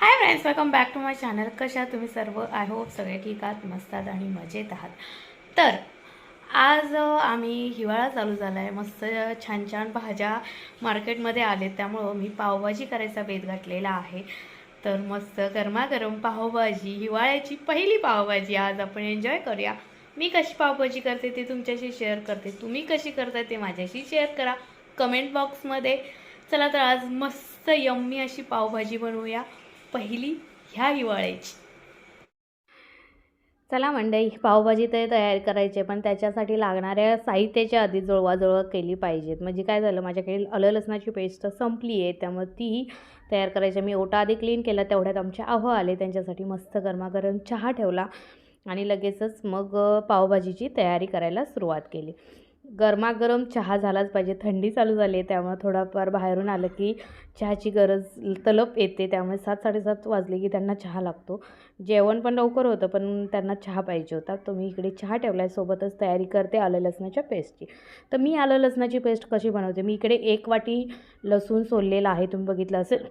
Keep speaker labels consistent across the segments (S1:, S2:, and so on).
S1: Hi friends welcome back to my channel कशा तुम्ही सर्व? आय होप सगळे ठीक आहात मस्त आहात आणि मजेत आहात. तर आज आम्ही हिवाळा चालू झाला आहे मस्त छान छान भाज्या मार्केटमध्ये आले त्यामुळं मी पावभाजी करायचा बेत घातलेला आहे. तर मस्त गरमागरम पावभाजी हिवाळ्याची पहिली पावभाजी आज आपण एन्जॉय करूया. मी कशी पावभाजी करते ते तुमच्याशी शेअर करते. तुम्ही कशी करताय ते माझ्याशी शेअर करा. कमेंट बॉक्समध्ये चला तर आज मस्त यम्मी अशी पावभाजी बनवूया. पहिली ह्या हिवाळ्याची. चला मंडई पावभाजी तर तयार करायची आहे, पण त्याच्यासाठी लागणाऱ्या साहित्याच्या आधी जुळवाजुळव केली पाहिजेत. म्हणजे काय झालं माझ्याकडे आलं लसणाची पेस्ट संपली आहे त्यामुळे तीही तयार करायची. आहे. मी ओटा आधी क्लीन केला तेवढ्यात आमचे आहो आले त्यांच्यासाठी मस्त गरमागरम चहा ठेवला आणि लगेचच मग पावभाजीची तयारी करायला सुरुवात केली. गरमागरम चहा झालाच पाहिजे. थंडी चालू झाली आहे त्यामुळे थोडाफार बाहेरून आलं की चहाची गरज तलप येते. त्यामुळे सात साडेसात वाजले की त्यांना चहा लागतो. जेवण पण लवकर होतं पण त्यांना चहा पाहिजे होता. तर मी इकडे चहा ठेवला आहे सोबतच तयारी करते आलं लसणाच्या पेस्टची. तर मी आलं लसणाची पेस्ट कशी बनवते? मी इकडे एक वाटी लसूण सोललेला आहे. तुम्ही बघितलं असेल.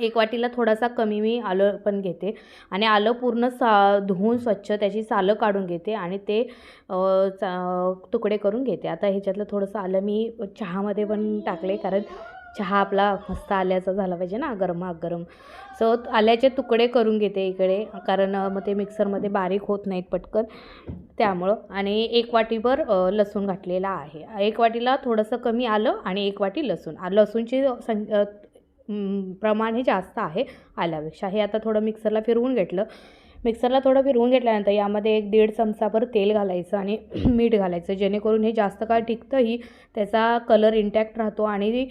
S1: एक वाटीला थोडासा कमी मी आलं पण घेते. आणि आलं पूर्ण सा धुवून स्वच्छ त्याची सालं काढून घेते आणि ते चा तुकडे करून घेते. आता ह्याच्यातलं थोडंसं आलं मी चहामध्ये पण टाकले कारण चहा आपला मस्त आल्याचा झाला पाहिजे ना गरमागरम सो आल्याचे तुकडे करून घेते इकडे कारण मग ते मिक्सरमध्ये बारीक होत नाहीत पटकन त्यामुळं. आणि एक वाटीभर लसूण घातलेला आहे. एक वाटीला थोडंसं कमी आलं आणि एक वाटी लसूण. लसूणची सं प्रमाण हे जास्त आहे आल्यापेक्षा. हे आता थोडं मिक्सरला फिरवून घेतलं. मिक्सरला थोडं फिरवून घेतल्यानंतर यामध्ये एक दीड चमचाभर तेल घालायचं आणि मीठ घालायचं जेणेकरून हे जास्त काळ टिकतंही त्याचा कलर इंटॅक्ट राहतो आणि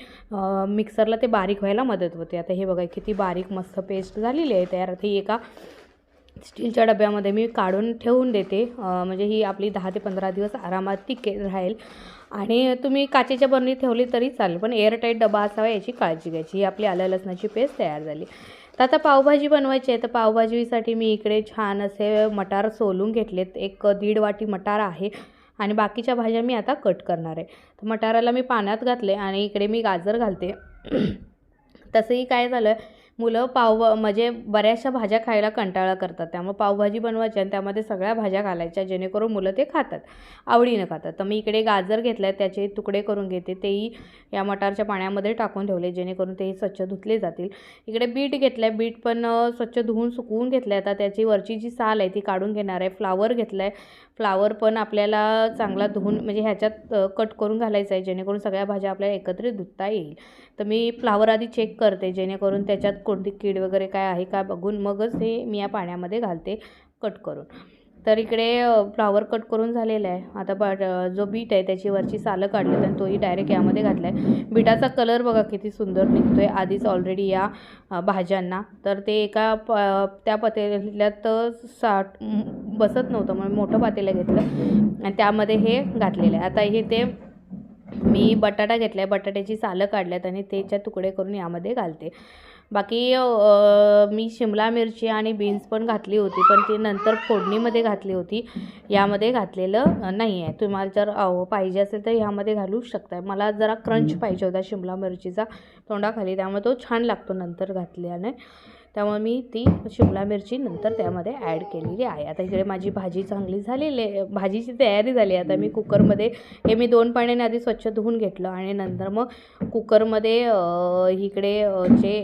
S1: मिक्सरला ते बारीक व्हायला मदत होते. आता हे बघा किती बारीक मस्त पेस्ट झालेली आहे. तयार ती एका स्टीलच्या डब्यामध्ये मी काढून ठेवून देते. म्हणजे ही आपली दहा ते पंधरा दिवस आरामात टिके राहील. आणि तुम्ही काचेच्या बरणीत ठेवली तरी चालेल पण एअरटाईट डबा असावा याची काळजी घ्यायची. ही आपली आलं लसणाची पेस्ट तयार झाली. तर आता पावभाजी बनवायची आहे. तर पावभाजीसाठी मी इकडे छान असे मटार सोलून घेतलेत. एक दीड वाटी मटार आहे आणि बाकीच्या भाज्या मी आता कट करणार आहे. तर मटाराला मी पाण्यात घातले आणि इकडे मी गाजर घालते. तसंही काय झालं मुलं पाव म्हणजे बऱ्याचशा भाज्या खायला कंटाळा करतात. त्यामुळे पावभाजी बनवायची आणि त्यामध्ये सगळ्या भाज्या घालायच्या जेणेकरून मुलं ते खातात. आवडीनं खातात. तर मी इकडे गाजर घेतलं आहे त्याचे तुकडे करून घेते. तेही या मटारच्या पाण्यामध्ये टाकून ठेवले जेणेकरून तेही स्वच्छ धुतले जातील. इकडे बीट घेतलं आहे बीट पण स्वच्छ धुवून सुकवून घेतलं आहे आता त्याची वरची जी साल आहे ती काढून घेणार आहे. फ्लावर घेतलं आहे फ्लावर पण आपल्याला चांगला धुवून म्हणजे ह्याच्यात कट करून घालायचं आहे जेणेकरून सगळ्या भाज्या आपल्याला एकत्रित धुता येईल. तर मी फ्लावर आधी चेक करते जेणेकरून त्याच्यात कोणती कीड वगैरे काय आहे का बघून मगच हे मी या पाण्यामध्ये घालते कट करून. तर इकडे फ्लॉवर फ्लावर कट करून झालेला आहे. आता बट जो बीट आहे त्याची वरची सालं काढली आणि तोही डायरेक्ट यामध्ये घातला आहे बीटाचा कलर बघा किती सुंदर निघतो आहे आधीच ऑलरेडी या भाज्यांना. तर ते एका प त्या पातेल्यात साठ बसत नव्हतं. म्हणून मोठं पातेलं घेतलं आणि त्यामध्ये हे घातलेलं आहे. आता हे ते मी बटाटा घेतला आहे बटाट्याची सालं काढल्यात आणि त्याच्या तुकडे करून यामध्ये घालते. बाकी मी शिमला मिरची आणि बीन्स पण घातली होती पण ती नंतर फोडणीमध्ये घातली होती. यामध्ये घातलेलं नाही आहे तुम्हाला जर पाहिजे असेल तर ह्यामध्ये घालू शकता मला जरा क्रंच पाहिजे होता शिमला मिरचीचा तोंडाखाली त्यामुळे तो छान लागतो नंतर घातल्याने. त्यामुळे मी ती शिमला मिरची नंतर त्यामध्ये ॲड केलेली आहे. आता इकडे माझी भाजी चांगली झालेली आहे. भाजीची तयारी झाली आहे. आता मी कुकरमध्ये हे मी दोन पाण्याने आधी स्वच्छ धुवून घेतलं आणि नंतर मग कुकरमध्ये इकडे जे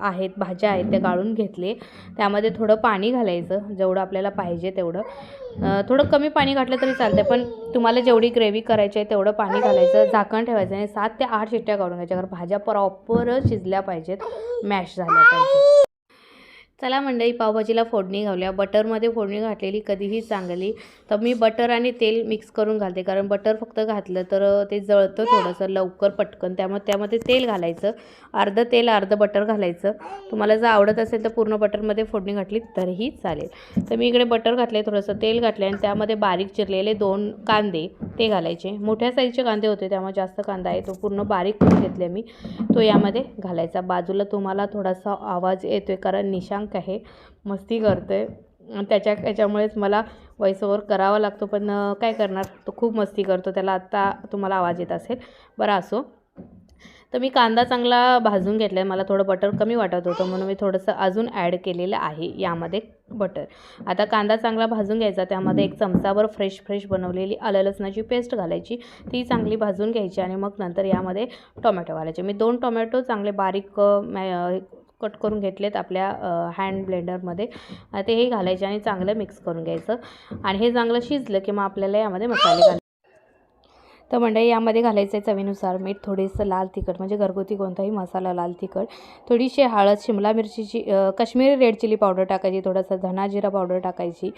S1: आहेत भाज्या आहेत त्या गाळून घेतले. त्यामध्ये थोडं पाणी घालायचं जेवढं आपल्याला पाहिजे तेवढं. थोडं कमी पाणी घातलं तरी चालतं पण तुम्हाला जेवढी ग्रेव्ही करायची आहे तेवढं पाणी घालायचं झाकण ठेवायचं आणि सात ते आठ शिट्ट्या काढून घ्यायच्या कारण भाज्या प्रॉपर शिजल्या पाहिजेत मॅश झाल्या पाहिजे चला मंडळी पावभाजीला फोडणी घालूया. बटरमध्ये फोडणी घातलेली कधीही चांगली. तर मी बटर आणि तेल मिक्स करून घालते. कारण बटर फक्त घातलं तर ते जळतं थोडंसं लवकर पटकन. त्यामुळे त्यामध्ये तेल घालायचं. अर्धं तेल अर्धं बटर घालायचं. तुम्हाला जर आवडत असेल तर पूर्ण बटरमध्ये फोडणी घातली तरीही चालेल. तर मी इकडे बटर घातले थोडंसं तेल घातलं आणि त्यामध्ये बारीक चिरलेले दोन कांदे ते घालायचे. मोठ्या साईजचे कांदे होते त्यामुळे जास्त कांदा आहे तो पूर्ण बारीक करून घेतले मी. तो यामध्ये घालायचा. बाजूला तुम्हाला थोडासा आवाज येतो आहे कारण निशांक आहे. मस्ती करतो. आहे त्याच्या याच्यामुळेच मला व्हॉइस ओव्हर करावा लागतो. पण काय करणार? तो खूप मस्ती करतो. त्याला आत्ता तुम्हाला आवाज येत असेल. बरं असो. तर मी कांदा चांगला भाजून घेतला आहे मला थोडं बटर कमी वाटत होतं. म्हणून मी थोडंसं अजून ॲड केलेलं आहे. यामध्ये बटर आता कांदा चांगला भाजून घ्यायचा. त्यामध्ये एक चमचाभर फ्रेश फ्रेश बनवलेली आलं लसणाची पेस्ट घालायची. ती चांगली भाजून घ्यायची आणि मग नंतर यामध्ये टोमॅटो घालायचे. मी दोन टोमॅटो चांगले बारीक मॅ कट करून घेतलेत आपल्या हँड ब्लेंडरमध्ये ते तेही घालायचे आणि चांगलं मिक्स करून घ्यायचं. आणि हे चांगलं शिजलं की मग आपल्याला यामध्ये मसाले घाल तर मंडळी यामध्ये घालायचं आहे चवीनुसार मीठ थोडंसं लाल तिखट म्हणजे घरगुती कोणताही मसाला लाल तिखट. थोडीशी हळद शिमला मिरचीची अ, काश्मीरी रेड चिली पावडर टाकायची थोडासा धना जिरा पावडर टाकायची.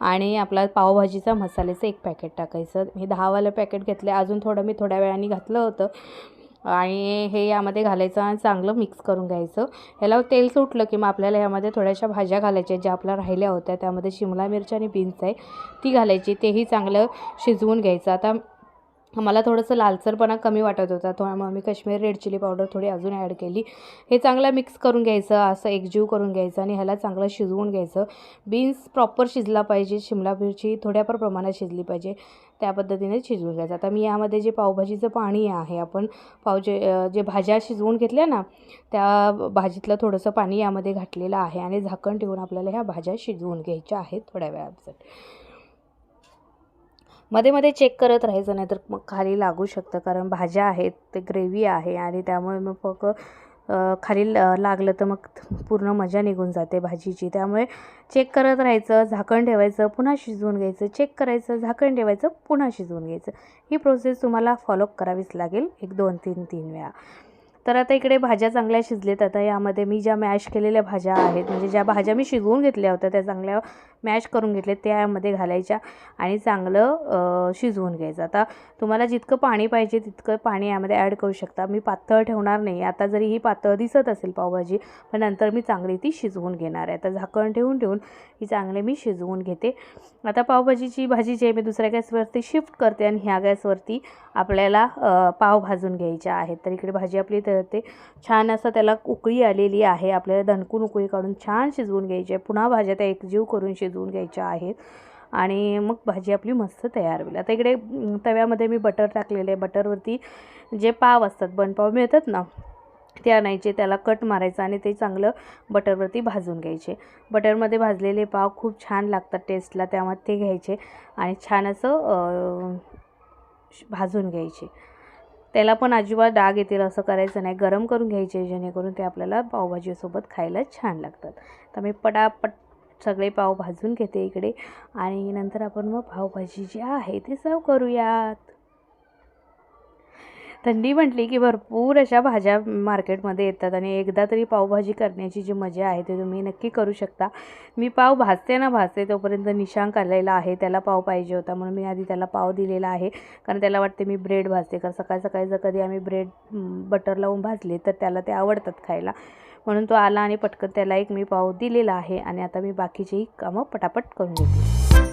S1: आणि आपला पावभाजीचा मसाल्याचं एक पॅकेट टाकायचं. मी दहावालं पॅकेट घेतलं. अजून थोडं मी थोड्या वेळाने घातलं होतं. आणि हे यामध्ये घालायचं आणि चांगलं मिक्स करून घ्यायचं. ह्याला तेल सुटलं की मग आपल्याला यामध्ये थोड्याशा भाज्या घालायच्या ज्या आपल्या राहिल्या होत्या. त्यामध्ये शिमला मिरची आणि बीन्स आहे. ती घालायची तेही चांगलं शिजवून घ्यायचं. आता मला थोडंसं लालसरपणा कमी वाटत होता. थोडा मग मी काश्मीरी रेड चिली पावडर थोडी अजून ॲड केली. हे चांगलं मिक्स करून घ्यायचं असं एकजीव करून घ्यायचं आणि ह्याला चांगलं शिजवून घ्यायचं. बीन्स प्रॉपर शिजला पाहिजे. शिमला मिरची थोड्याफार प्रमाणात शिजली पाहिजे. त्या पद्धतीने शिजवून घ्यायचं. आता मी यामध्ये जे पावभाजीचं पाणी आहे आपण पावजे जे भाज्या शिजवून घेतल्या ना त्या भाजीतलं थोडंसं पाणी यामध्ये घातलेलं आहे आणि झाकण ठेवून आपल्याला ह्या भाज्या शिजवून घ्यायच्या आहेत थोड्या वेळासाठी मध्ये मध्ये चेक करत राहायचं नाही तर मग खाली लागू शकतं कारण भाज्या आहेत ते ग्रेव्ही आहे आणि त्यामुळे मग फक्त खाली लागलं तर मग पूर्ण मजा निघून जाते भाजीची. त्यामुळे चेक करत राहायचं झाकण ठेवायचं पुन्हा शिजवून घ्यायचं. चेक करायचं झाकण ठेवायचं पुन्हा शिजवून घ्यायचं. ही प्रोसेस तुम्हाला फॉलो करावीच लागेल एक दोन तीन तीन वेळा. तर आता इकडे भाज्या चांगल्या शिजलेत. आता यामध्ये मी ज्या मॅश केलेल्या भाज्या आहेत म्हणजे ज्या भाज्या मी शिजवून घेतल्या होत्या त्या चांगल्या मॅश करून घेतले त्या यामध्ये घालायच्या आणि चांगलं शिजवून घ्यायचं. आता तुम्हाला जितकं पाणी पाहिजे तितकं पाणी यामध्ये ॲड करू शकता. मी पातळ ठेवणार नाही. आता जरी ही पातळ दिसत असेल पावभाजी पण नंतर मी चांगली ती शिजवून घेणार आहे. आता झाकण ठेवून ठेवून ही चांगली मी शिजवून घेते. आता पावभाजीची भाजी जी आहे मी दुसऱ्या गॅसवरती शिफ्ट करते आणि ह्या गॅसवरती आपल्याला पाव भाजून घ्यायच्या आहेत. तर इकडे भाजी आपली तर तळते छान असं त्याला उकळी आलेली आहे. आपल्याला धनकून उकळी काढून छान शिजवून घ्यायची आहे. पुन्हा भाज्या त्या एकजीव करून शिजवून घ्यायच्या आहेत. आणि मग भाजी आपली मस्त तयार होईल. आता इकडे तव्यामध्ये मी बटर टाकलेले आहे. बटरवरती जे पाव असतात बनपाव मिळतात ना ते आणायचे. त्याला कट मारायचं आणि ते चांगलं बटरवरती भाजून घ्यायचे. बटरमध्ये भाजलेले पाव खूप छान लागतात टेस्टला त्यामध्ये ते घ्यायचे आणि छान असं श- भाजून घ्यायचे. त्याला पण अजिबात डाग येतील असं करायचं नाही. गरम करून घ्यायचे जेणेकरून ते आपल्याला पावभाजीसोबत खायला छान लागतात. तर मी पटापट सगळे पाव भाजून घेते इकडे. आणि नंतर आपण मग पावभाजी जी आहे ती सर्व करूयात. थंडी म्हटली की भरपूर अशा भाज्या मार्केटमध्ये येतात आणि एकदा तरी पावभाजी करण्याची जी मजा आहे ते तुम्ही नक्की करू शकता. मी पाव भाजते ना भाजते तोपर्यंत निशांक आलेला आहे. त्याला पाव पाहिजे होता म्हणून मी आधी त्याला पाव दिलेला आहे. कारण त्याला वाटते मी ब्रेड भाजते. कारण सकाळ सकाळी जर कधी आम्ही ब्रेड बटर लावून भाजले तर त्याला ते आवडतात खायला. म्हणून तो आला आणि पटकन त्याला एक मी पाव दिलेला आहे आणि आता मी बाकीचीही कामं पटापट करून घेते.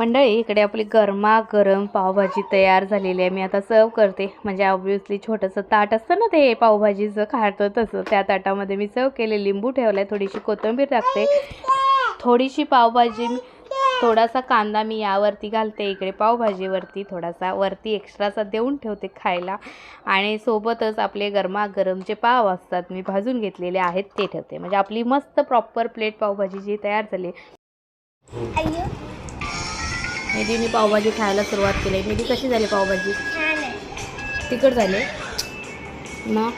S1: मंडळी इकडे आपली गरमागरम पावभाजी तयार झालेली आहे. मी आता सर्व करते. म्हणजे ऑब्विसली छोटंसं ताट असतं ना ते पावभाजीचं खातं तसं. त्या ताटामध्ये मी सर्व केले. लिंबू ठेवला आहे थोडीशी कोथिंबीर टाकते. थोडीशी पावभाजी थोडासा कांदा मी यावरती घालते इकडे पावभाजीवरती. थोडासा वरती एक्स्ट्राचा देऊन ठेवते खायला. आणि सोबतच आपले गरमागरम जे पाव असतात मी भाजून घेतलेले आहेत ते ठेवते. म्हणजे आपली मस्त प्रॉपर प्लेट पावभाजी जी तयार झाली निधीने पावभाजी खायला सुरुवात केली. निधी कशी झाली पावभाजी?
S2: तिकट
S1: तिखट झाले. ना?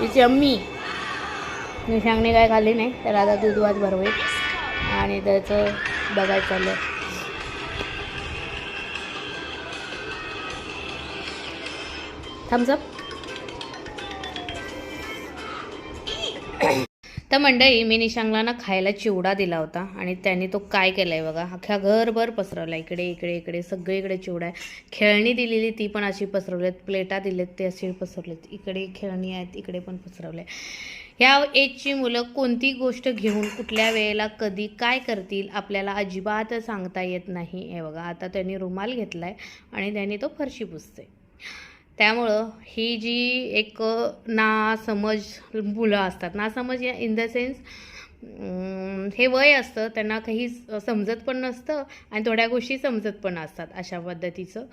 S1: तिची अम्मी. निशांगने काय खाल्ली नाही तर आता दूध वाज भरवे आणि त्याचं बघायचं चाललं थम्सअप तर मंडळी मी निशांगला ना खायला चिवडा दिला होता आणि त्यांनी तो काय केला आहे बघा. अख्ख्या घरभर पसरवला. इकडे इकडे इकडे सगळीकडे चिवडा आहे. खेळणी दिलेली ती पण अशी पसरवलीत प्लेटा दिलेत ते अशी पसरवलेत इकडे खेळणी आहेत इकडे पण पसरवले ह्या एजची मुलं कोणती गोष्ट घेऊन कुठल्या वेळेला कधी काय करतील आपल्याला अजिबात सांगता येत नाही. हे बघा आता त्यांनी रुमाल घेतला आहे आणि त्यांनी तो फरशी पुसते त्यामुळं ही जी एक ना समज मुलं असतात. ना समज या इन द सेन्स हे वय असतं त्यांना काही समजत पण नसतं आणि थोड्या गोष्टी समजत पण असतात अशा पद्धतीचं.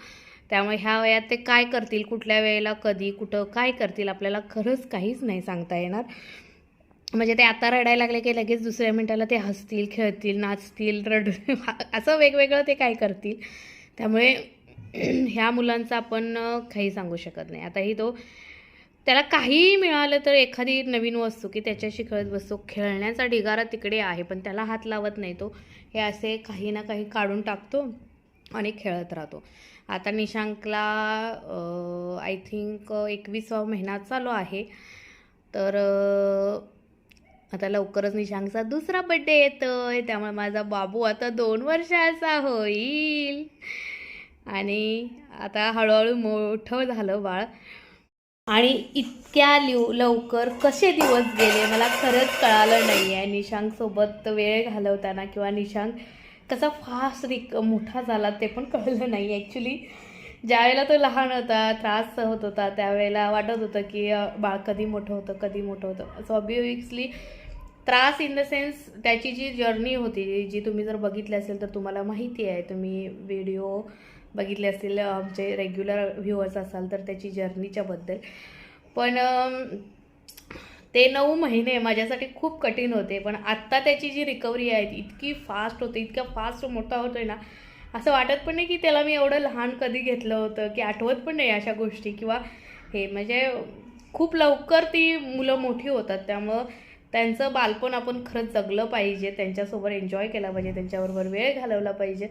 S1: त्यामुळे ह्या वयात ते काय करतील कुठल्या वेळेला कधी कुठं काय करतील आपल्याला खरंच काहीच नाही सांगता येणार. म्हणजे ते आता रडायला लागले की लगेच दुसऱ्या मिनटाला ते हसतील खेळतील नाचतील रड असं वेगवेगळं ते काय करतील. त्यामुळे ह्या मुलांचं आपण काही सांगू शकत नाही. आताही तो त्याला काहीही मिळालं तर एखादी नवीन वस्तू की त्याच्याशी खेळत बसतो खेळण्याचा ढिगारा तिकडे आहे पण त्याला हात लावत नाही तो. हे असे काही ना काही काढून टाकतो आणि खेळत राहतो. आता निशांकला आय थिंक एकवीसवा महिना चालू आहे. तर आता लवकरच निशांकचा दुसरा बड्डे येतोय. त्यामुळे माझा बाबू आता दोन वर्षाचा होईल. आणि आता हळूहळू मोठं झालं बाळ. आणि इतक्या लिव लवकर कसे दिवस गेले मला खरंच कळालं नाही आहे निशांकसोबत वेळ घालवताना किंवा निशांक कसा फास्ट रिक मोठा झाला ते पण कळलं नाही. ॲक्च्युली ज्यावेळेला तो लहान होता त्रास होत होता त्यावेळेला वाटत होतं की बाळ कधी मोठं होतं कधी मोठं होतं. सो त्रास इन द सेन्स त्याची जी जर्नी होती जी तुम्ही जर बघितली असेल तर तुम्हाला माहिती आहे. तुम्ही व्हिडिओ बघितले असतील आमचे रेग्युलर व्ह्यूअर्स असाल तर त्याची जर्नीच्याबद्दल पण ते नऊ महिने माझ्यासाठी खूप कठीण होते. पण आत्ता त्याची जी रिकव्हरी आहे इतकी फास्ट होते इतक्या फास्ट मोठा होतोय ना असं वाटत पण नाही की त्याला मी एवढं लहान कधी घेतलं होतं की आठवत पण नाही अशा गोष्टी. किंवा हे म्हणजे खूप लवकर ती मुलं मोठी होतात त्यामुळं त्यांचं बालपण आपण खरंच जगलं पाहिजे त्यांच्यासोबत एन्जॉय केला पाहिजे त्यांच्याबरोबर वेळ घालवला पाहिजे.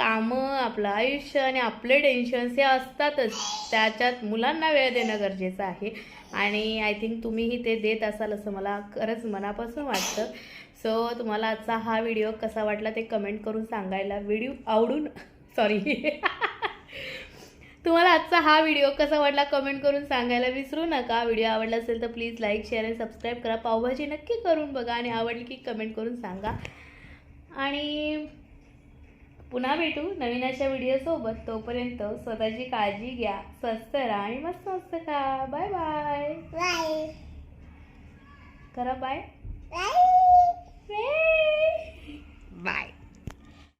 S1: कामं आपलं आयुष्य आणि आपले टेन्शन्स हे असतातच. त्याच्यात मुलांना वेळ देणं गरजेचं आहे. आणि आय थिंक तुम्हीही ते देत असाल असं मला खरंच मनापासून वाटतं. सो तुम्हाला आजचा हा व्हिडिओ कसा वाटला ते कमेंट करून सांगायला व्हिडिओ आवडून सॉरी तुम्हाला आजचा हा व्हिडिओ कसा वाटला कमेंट करून सांगायला विसरू नका. व्हिडिओ आवडला असेल तर प्लीज लाईक शेअर आणि सबस्क्राईब करा. पावभाजी नक्की करून बघा आणि आवडली की कमेंट करून सांगा. आणि पुन्हा भेटू नवीन अशा व्हिडिओसोबत तोपर्यंत स्वतःची काळजी घ्या स्वस्त राहा आणि मस्त मस्त खा. बाय बाय
S2: बाय
S1: करा बाय
S2: बाय
S1: बाय